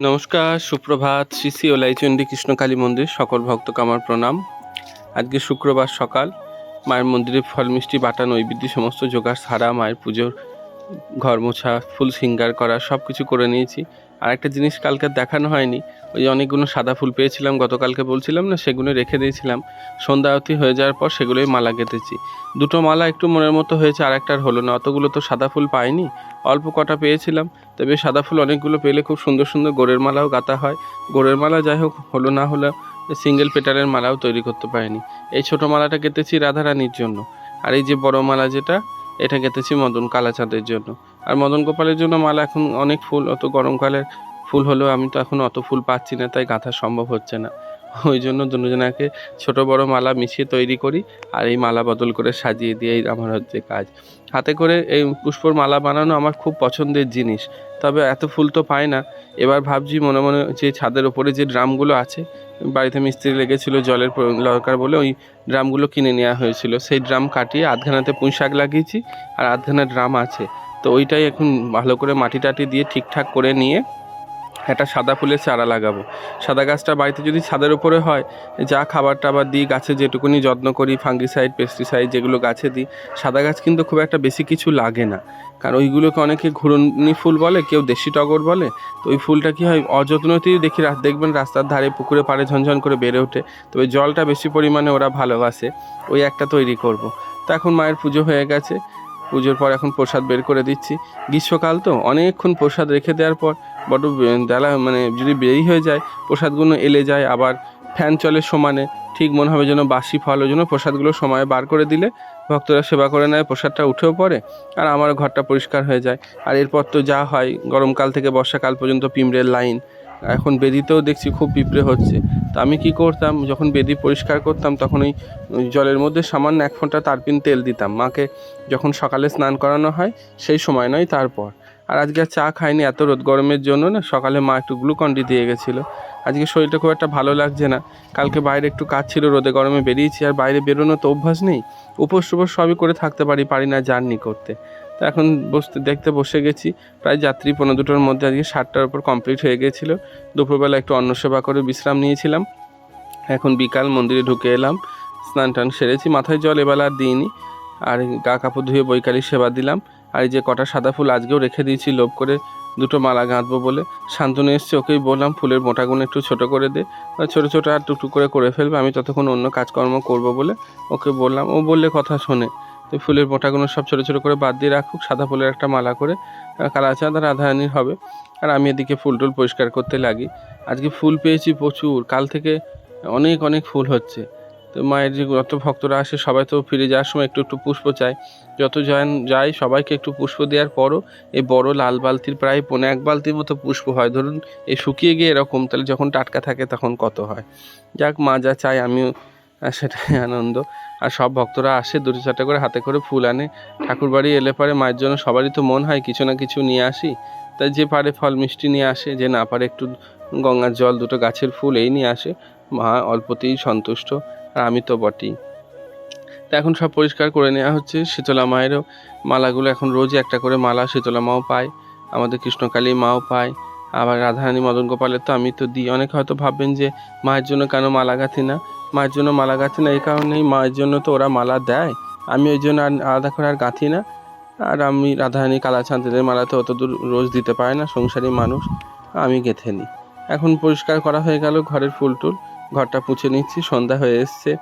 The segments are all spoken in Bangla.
নমস্কার, সুপ্রভাত, শ্রী শ্রী ওলাইচন্ডী কৃষ্ণকালী মন্দির, সকল ভক্ত কামার প্রণাম। আজকে শুক্রবার সকাল, মায়ের মন্দিরে ফল, মিষ্টি, বাটা, নৈবেদ্য, সমস্ত জোগাড়, সারা মায়ের পুজোর ঘর মোছা, ফুল সিঙ্গার করা সব কিছু করে নিয়েছি। আর একটা জিনিস কালকে দেখানো হয়নি। ওই অনেকগুলো সাদা ফুল পেয়েছিলাম, গতকালকে বলছিলাম না, সেগুলো রেখে দিয়েছিলাম। সন্ধ্যা আরতি হয়ে যাওয়ার পর সেগুলোই মালা গেঁথেছি। দুটো মালা একটু মনের মতো হয়েছে আর একটার হলো না। অতগুলো তো সাদা ফুল পাইনি, অল্প কটা পেয়েছিলাম। তবে সাদা ফুল অনেকগুলো পেলে খুব সুন্দর সুন্দর গোড়ের মালাও গাঁথা হয়। গোড়ের মালা যাই হোক, হলো না হলো সিঙ্গেল পেটারের মালাও তৈরি করতে পারিনি। এই ছোটো মালাটা গেঁথেছি রাধারানীর জন্য। আর এই যে বড় মালা যেটা, এটা গেঁথেছি মদন কালাচাঁদের জন্য। আর মদন গোপালের জন্য মালা এখন অনেক ফুল, অত গরমকালের ফুল হলেও আমি তো এখন অত ফুল পাচ্ছি না, তাই গাঁথা সম্ভব হচ্ছে না। ওই জন্য দুজনাকে ছোট বড় মালা মিশিয়ে তৈরি করি আর এই মালা বদল করে সাজিয়ে দিয়েই আমার হচ্ছে কাজ। হাতে করে এই পুষ্পর মালা বানানো আমার খুব পছন্দের জিনিস, তবে এত ফুল তো পাই না। এবার ভাবছি মনে মনে যে ছাদের ওপরে যে ড্রামগুলো আছে, বাড়িতে মিস্ত্রি লেগেছিল জলের দরকার বলে ওই ড্রামগুলো কিনে নেওয়া হয়েছিল। সেই ড্রাম কাটিয়ে আধখানাতে পুঁই শাক লাগিয়েছি আর আধখানা ড্রাম আছে। তো ওইটাই এখন ভালো করে মাটি টাটি দিয়ে ঠিকঠাক করে নিয়ে একটা সাদা ফুলের চারা লাগাবো। সাদা গাছটা বাড়িতে যদি ছাদের উপরে হয়, যা খাবার টাবার দিই, গাছে যেটুকুনি যত্ন করি, ফাঙ্গিসাইড, পেস্টিসাইড যেগুলো গাছে দিই, সাদা গাছ কিন্তু খুব একটা বেশি কিছু লাগে না। কারণ ওইগুলোকে অনেকে ঘুরনি ফুল বলে, কেউ দেশি টগর বলে। তো ওই ফুলটা কি হয়, অযত্নতেই দেখি দেখবেন রাস্তার ধারে পুকুরে পাড়ে ঝনঝন করে বেড়ে ওঠে। তবে জলটা বেশি পরিমাণে ওরা ভালোবাসে, ওই একটা তৈরি করব। তো এখন মায়ের পুজো হয়ে গেছে। পুজোর পর এখন প্রসাদ বের করে দিচ্ছি। গ্রীষ্মকাল তো, অনেকক্ষণ প্রসাদ রেখে দেওয়ার পর বড় বে- দেলা মানে যদি বেরি হয়ে যায়, প্রসাদগুলো এলে যায়, আবার ফ্যান চলে সমানে, ঠিক মনে হবে যেন বাসি ফল, ওই জন্য প্রসাদগুলো সময়ে বার করে দিলে ভক্তরা সেবা করে নেয়, প্রসাদটা উঠেও পড়ে, আর আমার ঘরটা পরিষ্কার হয়ে যায়। আর এরপর তো যা হয়, গরমকাল থেকে বর্ষাকাল পর্যন্ত পিঁপড়ের লাইন এখন বেদিতেও দেখছি খুব পিঁপড়ে হচ্ছে। তা আমি কি করতাম? যখন বেদি পরিষ্কার করতাম, তখন ওই জলের মধ্যে সামান্য এক ফোঁটা তারপিন তেল দিতাম। মাকে যখন সকালে স্নান করানো হয়, সেই সময় নয়, তারপর। আর আজকে আর চা খাইনি, এত রোদ গরমের জন্য না, সকালে মা একটু গ্লুকন্ডি দিয়ে গেছিল। আজকে শরীরটা খুব একটা ভালো লাগছে না। কালকে বাইরে একটু কাজ ছিল, রোদে গরমে বেরিয়েছি, আর বাইরে বেরোনো তো অভ্যাস নেই। উপোস সবই করে থাকতে পারি পারি না জার্নি করতে। তো এখন বসতে, দেখতে বসে গেছি। প্রায় যাত্রী পনেরো দুটোর মধ্যে আজকে সাতটার উপর কমপ্লিট হয়ে গেছিল। দুপুরবেলা একটু অন্ন সেবা করে বিশ্রাম নিয়েছিলাম। এখন বিকাল, মন্দিরে ঢুকে এলাম। স্নান টান সেরেছি। মাথায় জল এবেলা আর দিইনি। আর গা কাপড় ধুয়ে বৈকালী সেবা দিলাম। আর এই যে কটা সাদা ফুল আজকেও রেখে দিয়েছি, লোভ করে দুটো মালা গাঁথবো বলে। শান্তনু এসছে, ওকেই বললাম, ফুলের মোটাগুলো একটু ছোট করে দে। ছোটো ছোটো আর টুকটুক করে করে ফেলবে। আমি ততক্ষণ অন্য কাজকর্ম করব বলে ওকে বললাম। ও বললে, কথা শোনে। তো ফুলের মোটাগুলো সব ছোটো ছোটো করে বাদ দিয়ে রাখুক, সাদা ফুলের একটা মালা করে কালাচাঁদ আর রাধারানীর হবে। আর আমি এদিকে ফুল টুল পরিষ্কার করতে লাগি। আজকে ফুল পেয়েছি প্রচুর, কাল থেকে অনেক অনেক ফুল হচ্ছে। তো মায়ের যে যত ভক্তরা আসে, সবাই তো ফিরে যাওয়ার সময় একটু একটু পুষ্প চায়। যত যান যায়, সবাইকে একটু পুষ্প দেওয়ার পরও এই বড় লাল বালতির প্রায় পৌনে এক বালতির মতো পুষ্প হয়। ধরুন, এই শুকিয়ে গিয়ে এরকম, তাহলে যখন টাটকা থাকে তখন কত হয়? যাক, মা যা চায়, আমিও সেটাই আনন্দ। আর সব ভক্তরা আসে দুটো চারটে করে, হাতে করে ফুল আনে। ঠাকুর বাড়ি এলে পরে মায়ের জন্য সবারই তো মন হয়, কিছু না কিছু নিয়ে আসি। তাই যে পারে ফল মিষ্টি নিয়ে আসে, যে না পারে একটু গঙ্গার জল, দুটো গাছের ফুল এই নিয়ে আসে। মা অল্পতেই সন্তুষ্ট, আর আমি তো বটেই। তা এখন সব পরিষ্কার করে নেওয়া হচ্ছে শীতলা মায়েরও। মালাগুলো এখন রোজই একটা করে মালা শীতলা মাও পায়, আমাদের কৃষ্ণকালী মাও পায়। আবার রাধারানী মদন গোপালের তো আমি তো দিই। অনেকে হয়তো ভাববেন যে, মায়ের জন্য কেন মালা গাঁথি না মায়ের জন্য মালা গাঁথি না এই কারণেই মায়ের জন্য তো ওরা মালা দেয়। আমি ওই জন্য আর আলাদা করে আর গাঁথি না আর আমি রাধারানী কালাচাঁদের মালা তো অত দূর রোজ দিতে পারে না, সংসারী মানুষ। আমি গেঁথে নিই। এখন পরিষ্কার করা হয়ে গেল ঘরের ফুল টুল। ঘরটা পুছে নিচ্ছি, সন্ধ্যা হয়ে এসছে।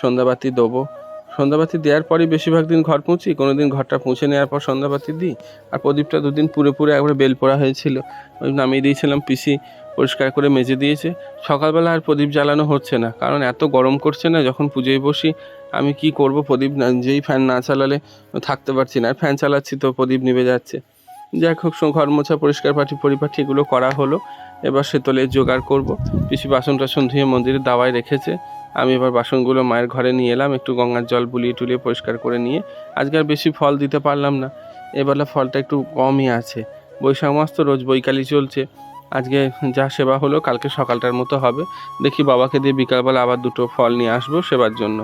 সন্ধ্যাবাতি দেবো। সন্ধ্যাবাতি দেওয়ার পরই বেশিরভাগ দিন ঘর পৌঁছি কোনো দিন ঘরটা পৌঁছে নেওয়ার পর সন্ধ্যাবাতি দিই। আর প্রদীপটা দুদিন পুরো পুরো একবারে বেল পোড়া হয়েছিল। ওই নামিয়ে দিয়েছিলাম পিসি পরিষ্কার করে মেজে দিয়েছে। সকালবেলা আর প্রদীপ জ্বালানো হচ্ছে না, কারণ এত গরম করছে না, যখন পুজোয় বসি আমি কি করব? প্রদীপ না, যেই ফ্যান না চালালে থাকতে পারছি না। আর ফ্যান চালাচ্ছি তো, প্রদীপ নিভে যাচ্ছে। যাই হোক ঘর মোছা, পরিষ্কার পাটি, পরিপাটি এগুলো করা হলো। এবার সেতলে জোগাড় করব। পিসি বাসন টাসন ধুয়ে মন্দিরে দাওয়ায় রেখেছে। আমি এবার বাসনগুলো মায়ের ঘরে নিয়ে এলাম, একটু গঙ্গার জল বুলিয়ে টুলিয়ে পরিষ্কার করে নিয়ে, আজকে আর বেশি ফল দিতে পারলাম না। এবেলা ফলটা একটু কমই আছে। বৈশাখ মাস তো রোজ বৈকালই চলছে। আজকে যা সেবা হলো, কালকে সকালটার মতো হবে। দেখি বাবাকে দিয়ে বিকালবেলা আবার দুটো ফল নিয়ে আসব সেবার জন্য।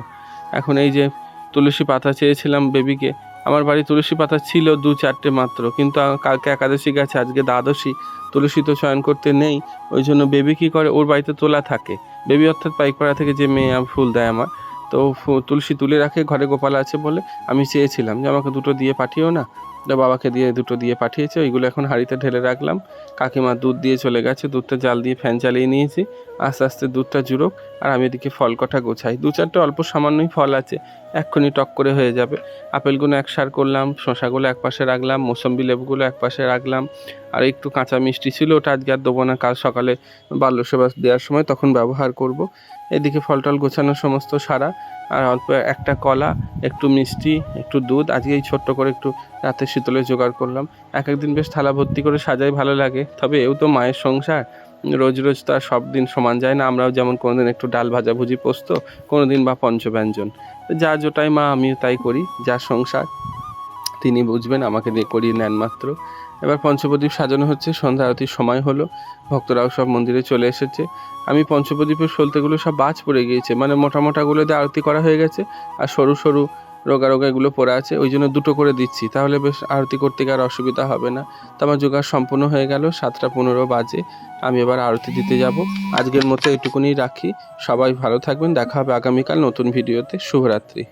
এখন এই যে তুলসী পাতা চেয়েছিলাম বেবিকে আমার বাড়ি তুলসী পাতা ছিল দু চারটে মাত্র, কিন্তু কালকে একাদশী গেছে, আজকে দ্বাদশী। তুলসী তো চয়ন করতে নেই, ওই জন্য বেবি কী করে? ওর বাড়িতে তোলা থাকে। বেবি অর্থাৎ পাইকপাড়া থেকে যে মেয়ে ফুল দেয় আমার, তো তুলসী তুলে রাখে, ঘরে গোপাল আছে বলে আমি চেয়েছিলাম যে আমাকে দুটো দিয়ে পাঠিও না। তো বাবাকে দিয়ে দুটো দিয়ে পাঠিয়েছে, ওইগুলো এখন হাঁড়িতে ঢেলে রাখলাম। কাকিমা দুধ দিয়ে চলে গেছে, দুধটা জাল দিয়ে ফ্যান চালিয়ে নিয়েছি। আস্তে আস্তে দুধটা জুড়োক আর আমি এদিকে ফল কটা গোছাই। দু চারটে অল্প সামান্যই ফল আছে, এক্ষুনি টক করে হয়ে যাবে। আপেলগুলো এক সার করলাম শশাগুলো এক পাশে রাখলাম, মোসম্বি লেবুগুলো এক পাশে রাখলাম। আর একটু কাঁচা মিষ্টি ছিল, ওটা আজকে আর দেবো না, কাল সকালে বাল্য সেবা দেওয়ার সময় তখন ব্যবহার করব। এদিকে ফল টল গোছানো সমস্ত সারা, আর অল্প একটা কলা, একটু মিষ্টি, একটু দুধ, আজকে এই ছোট্ট করে একটু রাতে শীতলে জোগাড় করলাম। এক একদিন বেশ থালা ভর্তি করে সাজাই ভালো লাগে, তবে এও তো মায়ের সংসার। রোজ রোজ তো সব দিন সমান যায় না। আমরাও যেমন কোনোদিন একটু ডাল ভাজা ভুজি পোস্ত, কোনোদিন বা পঞ্চব্যঞ্জন। যা জোটাই মা আমিও তাই করি, যা সংসার, তিনি বুঝবেন, আমাকে দিয়ে করিয়ে নেন মাত্র। এবার পঞ্চপ্রদীপ সাজানো হচ্ছে, সন্ধ্যা আরতির সময় হলো, ভক্তরাও সব মন্দিরে চলে এসেছে। আমি পঞ্চপ্রদীপের সলতেগুলো সব বাজ পড়ে গিয়েছে মানে মোটা মোটাগুলো দিয়ে আরতি করা হয়ে গেছে, আর সরু সরু রোগা রোগা এগুলো পড়ে আছে, ওই জন্য দুটো করে দিচ্ছি। তাহলে বেশ আরতি করতে গিয়ে আর অসুবিধা হবে না। তো আমার জোগাড় সম্পূর্ণ হয়ে গেল, সাতটা পনেরো বাজে। আমি এবার আরতি দিতে যাব। আজকের মতো এটুকুনি রাখি। সবাই ভালো থাকবেন। দেখা হবে আগামীকাল নতুন ভিডিওতে। শুভরাত্রি।